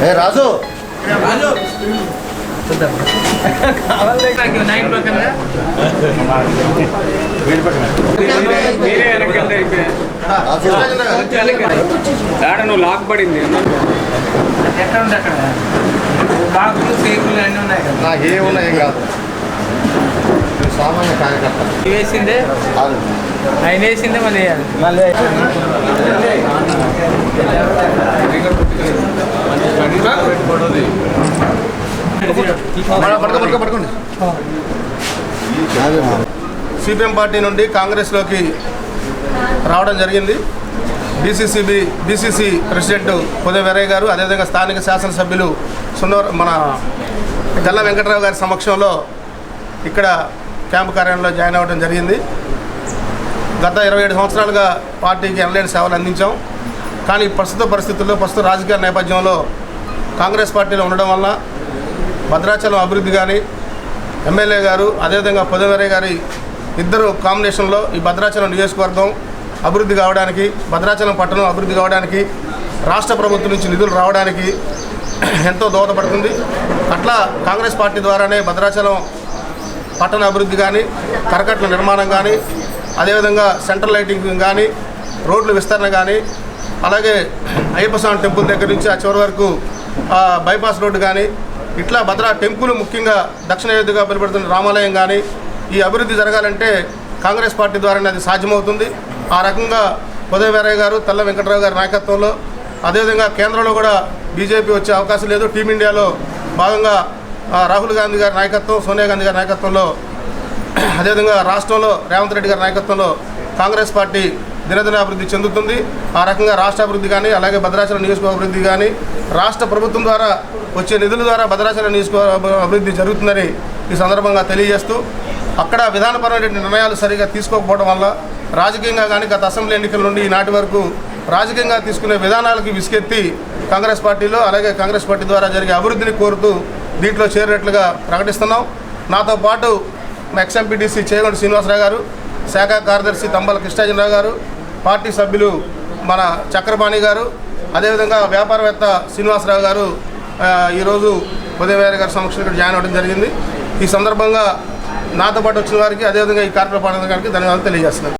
ఏ రాజు. దాడ నువ్వు లాక్ పడింది. ఎక్కడ ఉంది అక్కడ బాగులు సేకులు అన్నీ ఉన్నాయి కదా. నాకు సామాన్య కార్యకర్త. వేసిందే ఆయన వేసిందే మళ్ళీ వేయాలి మళ్ళీ సిపిఎం పార్టీ నుండి కాంగ్రెస్లోకి రావడం జరిగింది. BCCB BCC president Udaya Veeraiah garu అదేవిధంగా స్థానిక శాసనసభ్యులు సున్నోర్ మన గల్ల వెంకటరావు గారి సమక్షంలో ఇక్కడ క్యాంపు కార్యాలయంలో జాయిన్ అవ్వడం జరిగింది. గత ఇరవై ఏడు సంవత్సరాలుగా పార్టీకి ఎనలేని సేవలు అందించాం. కానీ ప్రస్తుత పరిస్థితుల్లో ప్రస్తుత రాజకీయ నేపథ్యంలో కాంగ్రెస్ పార్టీలో ఉండడం వల్ల భద్రాచలం అభివృద్ధి కానీ ఎమ్మెల్యే గారు అదేవిధంగా పొదవరే గారి ఇద్దరు కాంబినేషన్లో ఈ భద్రాచలం నియోజకవర్గం అభివృద్ధి కావడానికి భద్రాచలం పట్టణం అభివృద్ధి కావడానికి రాష్ట్ర ప్రభుత్వం నుంచి నిధులు రావడానికి ఎంతో దోహదపడుతుంది. అట్లా కాంగ్రెస్ పార్టీ ద్వారానే భద్రాచలం పట్టణ అభివృద్ధి కానీ కరకట్ల నిర్మాణం కానీ అదేవిధంగా సెంట్రల్ లైటింగ్ కానీ రోడ్ల విస్తరణ కానీ అలాగే అయ్యప్ప స్వామి టెంపుల్ దగ్గర నుంచి ఆ చివరి వరకు బైపాస్ రోడ్డు కానీ ఇట్లా భద్రా టెంపుల్ ముఖ్యంగా దక్షిణ అయోధ్యగా పిలుపడుతున్న రామాలయం కానీ ఈ అభివృద్ధి జరగాలంటే కాంగ్రెస్ పార్టీ ద్వారానే అది సాధ్యమవుతుంది. ఆ రకంగా ఉదయవీరయ్య గారు తెల్ల వెంకటరావు గారి నాయకత్వంలో అదేవిధంగా కేంద్రంలో కూడా బీజేపీ వచ్చే అవకాశం లేదు. టీమిండియాలో భాగంగా రాహుల్ గాంధీ గారి నాయకత్వం సోనియా గాంధీ గారి నాయకత్వంలో అదేవిధంగా రాష్ట్రంలో రేవంత్ రెడ్డి గారి నాయకత్వంలో కాంగ్రెస్ పార్టీ దినదిన అభివృద్ధి చెందుతుంది. ఆ రకంగా రాష్ట్ర అభివృద్ధి కానీ అలాగే భద్రాచలం నియోజకవర్గ అభివృద్ధి కానీ రాష్ట్ర ప్రభుత్వం ద్వారా వచ్చే నిధుల ద్వారా భద్రాచలం నియోజకవర్గ అభివృద్ధి జరుగుతుందని ఈ సందర్భంగా తెలియజేస్తూ అక్కడ విధానపరమైన నిర్ణయాలు సరిగా తీసుకోకపోవడం వల్ల రాజకీయంగా కానీ గత అసెంబ్లీ ఎన్నికల నుండి ఈనాటి వరకు రాజకీయంగా తీసుకునే విధానాలకు విసుకెత్తి కాంగ్రెస్ పార్టీలో అలాగే కాంగ్రెస్ పార్టీ ద్వారా జరిగే అభివృద్ధిని కోరుతూ దీంట్లో చేరినట్లుగా ప్రకటిస్తున్నాం. నాతో పాటు ఎక్స్ఎంపీటీసీ చేగొండ శ్రీనివాసరావు గారు శాఖ కార్యదర్శి తంబాల కృష్ణాజనరావు గారు పార్టీ సభ్యులు మన చక్రపాణి గారు అదేవిధంగా వ్యాపారవేత్త శ్రీనివాసరావు గారు ఈరోజు ఉదయవేర గారి సమక్షంలో ఇక్కడ జాయిన్ అవ్వడం జరిగింది. ఈ సందర్భంగా నాతో పాటు వచ్చిన వారికి అదేవిధంగా ఈ కార్యక్రమ గారికి ధన్యవాదాలు తెలియజేస్తున్నాను.